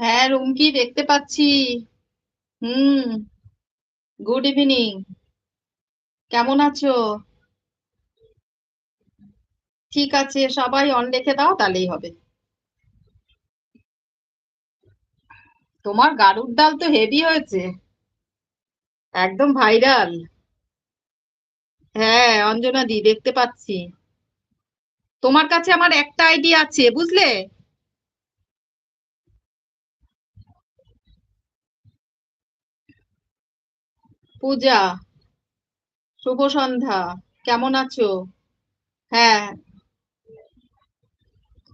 হ্যাঁ রুমকি দেখতে পাচ্ছি। হুম, গুড ইভিনিং। কেমন আছো? ঠিক আছে, সবাই অন রেখে দাও, তাহলেই হবে। তোমার গাড়ুর ডাল তো হেভি হয়েছে। একদম ভাইরাল হ্যাঁ অঞ্জনা দি, দেখতে পাচ্ছি। তোমার কাছে আমার একটা আইডি আছে, বুঝলে? পূজা, শুভ সন্ধ্যা, কেমন আছো? হ্যাঁ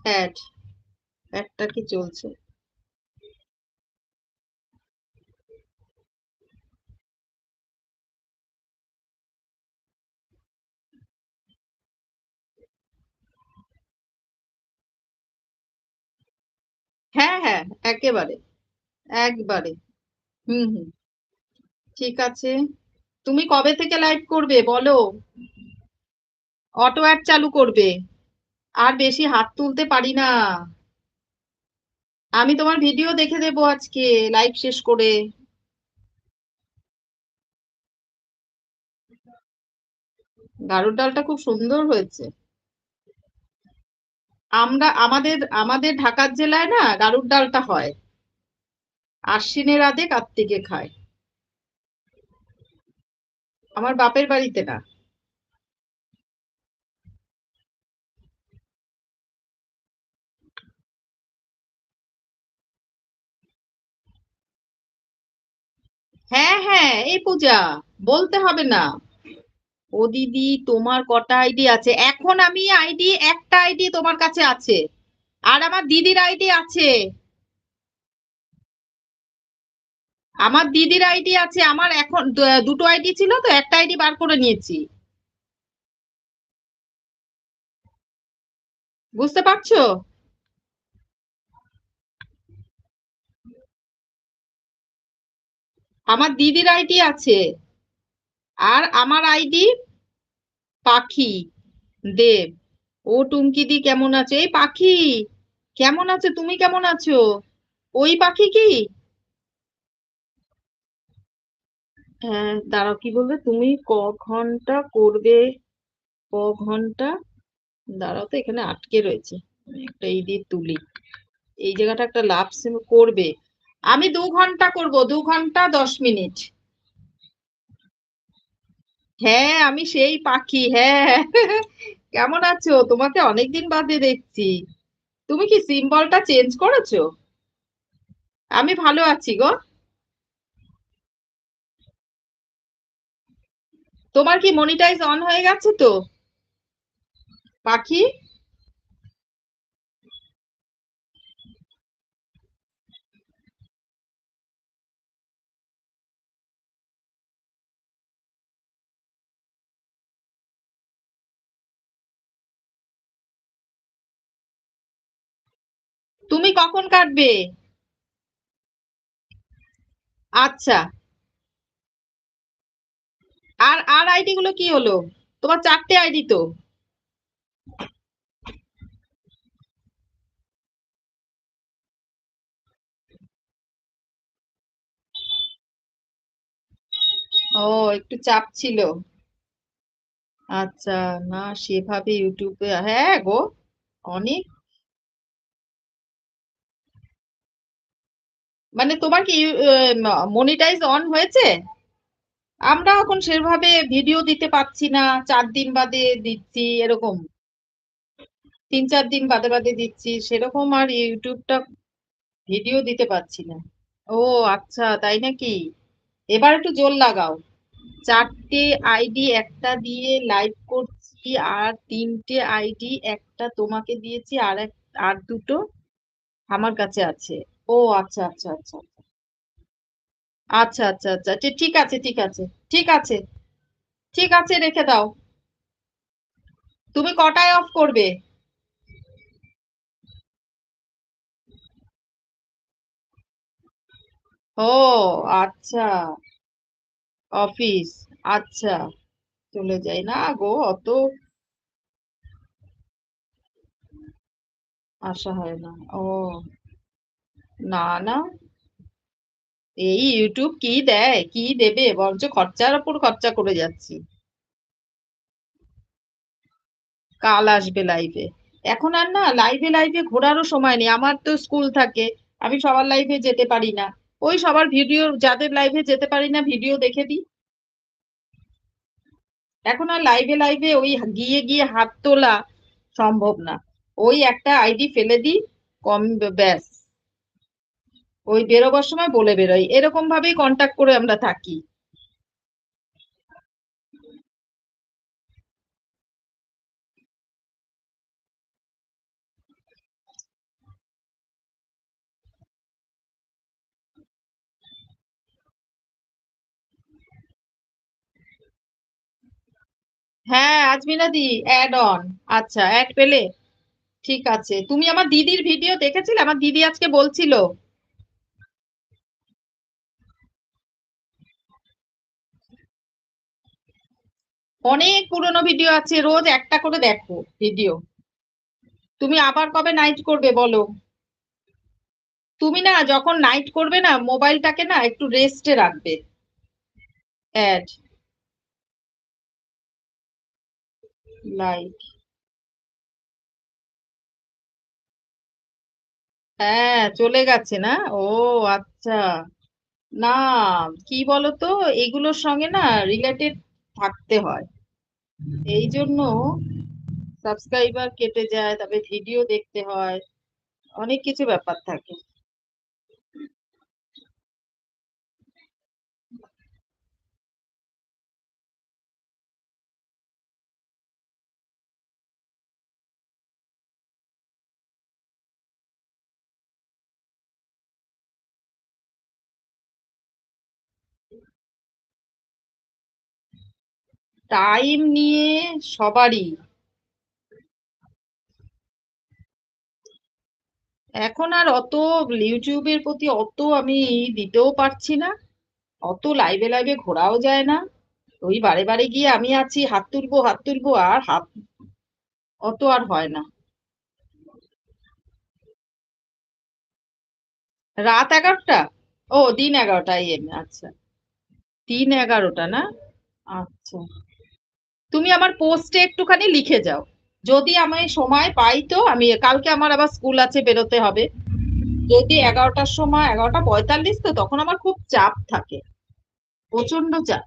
অ্যাড অ্যাডটা কি চলছে? হ্যাঁ হ্যাঁ একেবারে, একবারে, হুম হুম। ঠিক আছে। তুমি কবে থেকে লাইভ করবে বলো? অটো অ্যাড চালু করবে। আর বেশি হাত তুলতে পারি না। আমি তোমার ভিডিও দেখে দেবো আজকে লাইভ শেষ করে। গাড়ুর ডালটা খুব সুন্দর হয়েছে। আমরা, আমাদের আমাদের ঢাকার জেলায় না গাড়ুর ডালটা হয়। আশ্বিনের আদে কার্তিকে খায়। আমার বাপের বাড়িতে না। হ্যাঁ হ্যাঁ এই পূজা, বলতে হবে না। ও দিদি, তোমার কটা আইডি আছে? এখন আমি আইডি, একটা আইডি তোমার কাছে আছে। আর আমার দিদির আইডি আছে। আমার দিদির আইডি আছে, আমার এখন দুটো আইডি ছিল তো, একটা আইডি বার করে নিয়েছি। বুঝতে পারছ? আমার দিদির আইডি আছে, আর আমার আইডি পাখি, দেব। ও টুমকি দি কেমন আছে? এই পাখি, কেমন আছে? তুমি কেমন আছো? ওই পাখি কি হ্যাঁ দাঁড়াও, কি বলবে তুমি ক ঘণ্টা করবে? ক ঘণ্টা? দাঁড়াও তো, এখানে আটকে রয়েছে। একটা এই দিয়ে তুলি। এই জায়গাটা একটা লাভ করবে। আমি দু ঘণ্টা করব, দু ঘণ্টা দশ মিনিট। হ্যাঁ আমি সেই পাখি হ্যাঁ। কেমন আছো? তোমাকে অনেকদিন বাদে দেখছি। তুমি কি সিম্বলটা চেঞ্জ করেছ? আমি ভালো আছি গো। তোমার কি মনিটাইজ অন হয়ে গেছে তো? পাখি? তুমি কখন কাটবে? আচ্ছা। আর আর আইডি গুলো কি হলো? তোমার চারটে আইডি তো। ও, একটু চাপ ছিল। আচ্ছা না, সেভাবে ইউটিউবে হ্যাঁ গো, অনেক। মানে তোমার কি মনিটাইজ অন হয়েছে? আমরা এখন সেভাবে ভিডিও দিতে পারছি না। চার দিন বাদে দিচ্ছি, এরকম। তিন চার দিন বাদে বাদে দিচ্ছি, সেরকম আর ইউটিউবটা ভিডিও দিতে পারছি না। ও আচ্ছা তাই নাকি? এবার একটু জোর লাগাও। চারটে আইডি একটা দিয়ে লাইভ করছি, আর তিনটে আইডি একটা তোমাকে দিয়েছি, আর এক, আর দুটো আমার কাছে আছে। ও আচ্ছা আচ্ছা আচ্ছা। আচ্ছা আচ্ছা আচ্ছা ঠিক আছে ঠিক আছে ঠিক আছে ঠিক আছে, রেখে দাও। তুমি কটায় অফ করবে? ও আচ্ছা অফিস আচ্ছা চলে যাই না গো, অত আসা হয় না, ও, না না। এই ইউটিউব কি দেয়? কি দেবে? বরঞ্চ খরচার ওপর খরচা করে যাচ্ছি। কাল আসবে লাইভে এখন আর না লাইভে লাইভে ঘোরারও সময় নেই। আমার তো স্কুল থাকে। আমি সবার লাইভে যেতে পারি না। ওই সবার ভিডিও যাদের লাইভে যেতে পারি না ভিডিও দেখে দিই। এখন আর লাইভে লাইভে ওই গিয়ে গিয়ে হাত তোলা সম্ভব না। ওই একটা আইডি ফেলে দিই, কম, ব্যাস। ওই বেরোবার সময় বলে বেরোই। এরকম ভাবেই কন্ট্যাক্ট করে আমরা থাকি। হ্যাঁ আজমিনা দি অ্যাড অন আচ্ছা অ্যাড পেলে? ঠিক আছে। তুমি আমার দিদির ভিডিও দেখেছিলে? আমার দিদি আজকে বলছিল অনেক পুরনো ভিডিও আছে, রোজ একটা করে দেখো ভিডিও তুমি আবার কবে নাইট করবে বলো? তুমি না যখন নাইট করবে না মোবাইলটাকে না একটু রেস্টে রাখবে। অ্যাড লাইট হ্যাঁ চলে গেছে না? ও আচ্ছা। না, কি বলতো? এগুলোর সঙ্গে না রিলেটেড থাকতে হয়। এই জন্য সাবস্ক্রাইবার কেটে যায় তবে ভিডিও দেখতে হয় অনেক কিছু ব্যাপার থাকে। টাইম নিয়ে সবারই। এখন আর অত ইউটিউবের প্রতি অত আমি দিতেও পারছি না। অত লাইভে লাইভে ঘোরাও যায় না। ওই বারে বারে গিয়ে আমি আছি, হাত তুলবো হাত তুলবো, আর হাত অত আর হয় না। রাত এগারোটা? ও, দিন এগারোটা এম আচ্ছা। দিন এগারোটা না? আচ্ছা। তুমি আমার পোস্টে একটুখানি লিখে যাও। যদি আমি সময় পাই তো, আমি কালকে আমার আবার স্কুল আছে, বেরোতে হবে। যদি এগারোটার সময়, এগারোটা পঁয়তাল্লিশ তো, তখন আমার খুব চাপ থাকে। প্রচণ্ড চাপ।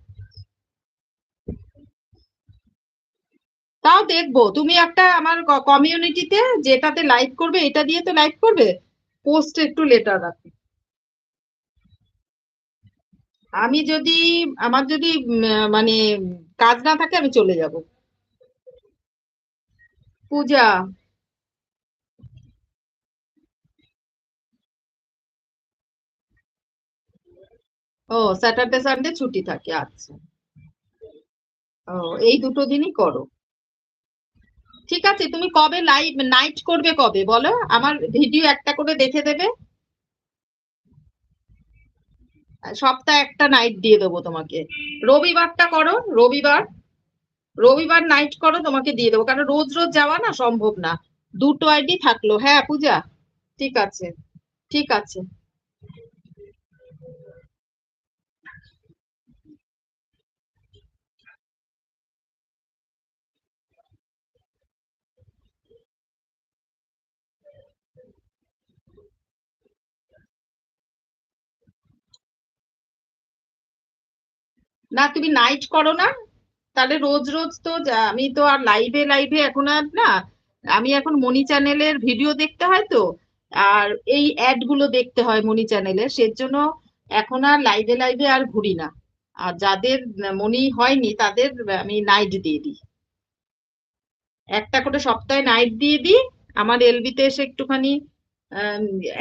তাও দেখব, তুমি একটা আমার কমিউনিটিতে যেটাতে লাইভ করবে, এটা দিয়ে তো লাইভ করবে? পোস্ট একটু লেটার রাখো আমি যদি, আমার যদি মানে কাজ না থাকে আমি চলে যাব। পূজা। ও, স্যাটারডে, সানডে ছুটি থাকে আচ্ছা। ও, এই দুটো দিনই করো। ঠিক আছে, তুমি কবে লাইভ নাইট করবে কবে বলো? আমার ভিডিও একটা করে দেখে দেবে। সপ্তাহে একটা নাইট দিয়ে দেবো তোমাকে। রবিবারটা করো, রবিবার রবিবার নাইট করো, তোমাকে দিয়ে দেবো। কারণ রোজ রোজ যাওয়া না সম্ভব না। দুটো আইডি থাকল। হ্যাঁ পূজা? ঠিক আছে। ঠিক আছে। না, তুমি নাইট করো না। তাহলে রোজ রোজ তো আমি তো আর লাইভে লাইভে এখন আর না, আমি এখন মনি চ্যানেলের ভিডিও দেখতে হয় তো, আর এই অ্যাডগুলো দেখতে হয় মনি চ্যানেলে সেজন্য এখন আর লাইভে লাইভে আর ঘুরি না। আর যাদের মনি হয়নি, তাদের আমি নাইট দিয়ে দিই। একটা করে সপ্তাহে নাইট দিয়ে দিই, আমার এলবিতে এসে একটুখানি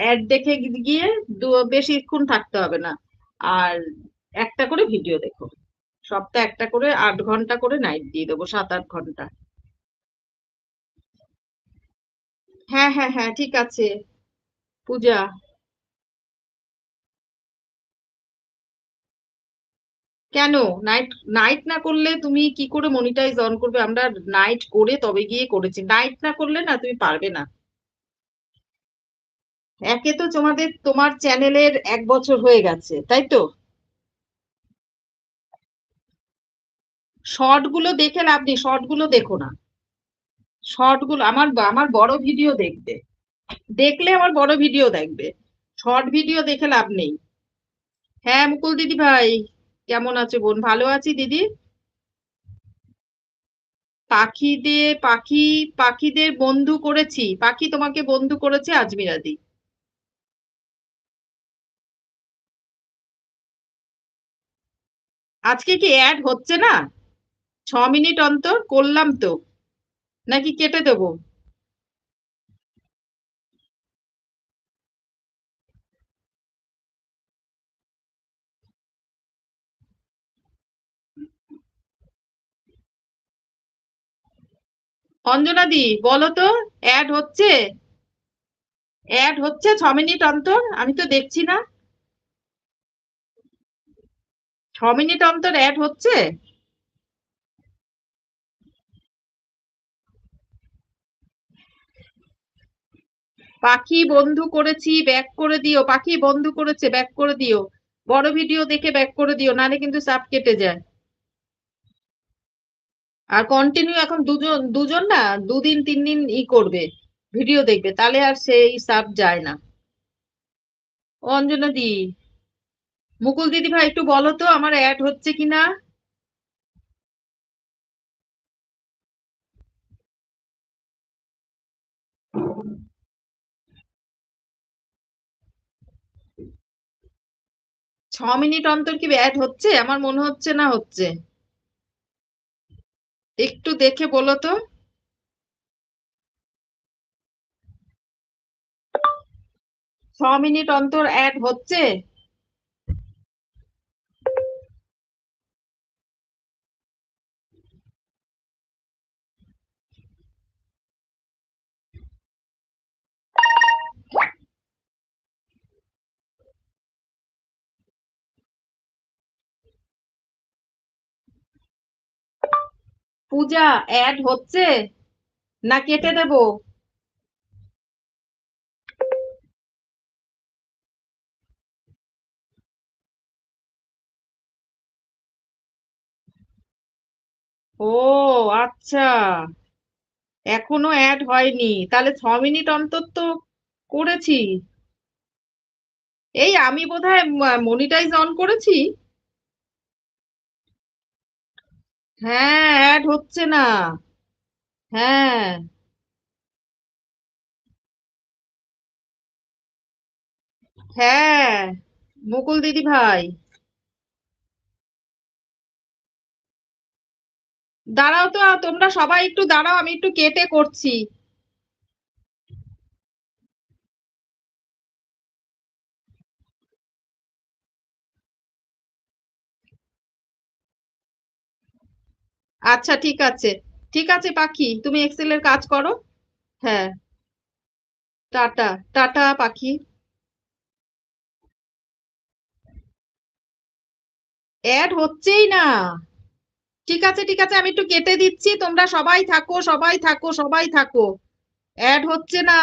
অ্যাড দেখে গিয়ে বেশিক্ষণ থাকতে হবে না। আর একটা করে ভিডিও দেখো। সপ্তাহে একটা করে আট ঘণ্টা করে নাইট দিয়ে দেবো, সাত আট ঘণ্টা। হ্যাঁ হ্যাঁ হ্যাঁ ঠিক আছে। পূজা। কেন? নাইট নাইট না করলে তুমি কি করে মনিটাইজ অন করবে? আমরা নাইট করে তবে গিয়ে করেছি। নাইট না করলে না তুমি পারবে না। একে তো তোমাদের, তোমার চ্যানেলের এক বছর হয়ে গেছে, তাই তো? শর্টগুলো দেখে লাভ নেই শর্টগুলো দেখো না। শর্টগুলো, আমার আমার বড় ভিডিও দেখবে। দেখলে আমার বড় ভিডিও দেখবে। শর্ট ভিডিও দেখে লাভ নেই। হ্যাঁ মুকুল দিদি ভাই, কেমন আছে বোন? ভালো আছি দিদি? পাখিদের, পাখি, পাখিদের বন্ধু করেছি। পাখি তোমাকে বন্ধু করেছে আজমিরাদি আজকে কি অ্যাড হচ্ছে না? ছ মিনিট অন্তর করলাম তো। নাকি কেটে দেবো? অঞ্জনা দি, বলো তো অ্যাড হচ্ছে? অ্যাড হচ্ছে ছ মিনিট অন্তর? আমি তো দেখছি না। ছ মিনিট অন্তর অ্যাড হচ্ছে? পাখি বন্ধু করেছি ব্যাক করে দিও। পাখি বন্ধু করেছে ব্যাক করে দিও। বড় ভিডিও দেখে ব্যাক করে দিও, নাহলে কিন্তু সাপ কেটে যায়। আর কন্টিনিউ এখন দুজন দুজন না, দুদিন তিন দিন ই করবে ভিডিও দেখবে। তাহলে আর সেই সাপ যায় না। অঞ্জনা দি, মুকুল দিদি ভাই একটু বলো তো, আমার অ্যাড হচ্ছে কিনা ছ মিনিট অন্তর কি অ্যাড হচ্ছে? আমার মনে হচ্ছে না হচ্ছে। একটু দেখে বলো তো। ছ মিনিট অন্তর অ্যাড হচ্ছে? পূজা অ্যাড হচ্ছে না কেটে দেবো? ও আচ্ছা। এখনও অ্যাড হয়নি। তাহলে ছ মিনিট অন্তর তো করেছি। এই আমি বোধহয় মনিটাইজ অন করেছি। হ্যাঁ অ্যাড হচ্ছে না। হ্যাঁ। হ্যাঁ মুকুল দিদি ভাই। দাঁড়াও তো, তোমরা সবাই একটু দাঁড়াও, আমি একটু কেটে করছি। আচ্ছা ঠিক আছে। ঠিক আছে, পাখি, তুমি এক্সেলের কাজ করো। হ্যাঁ। টাটা টাটা, পাখি। অ্যাড হচ্ছেই না। ঠিক আছে ঠিক আছে, আমি একটু কেটে দিচ্ছি। তোমরা সবাই থাকো সবাই থাকো সবাই থাকো। অ্যাড হচ্ছে না।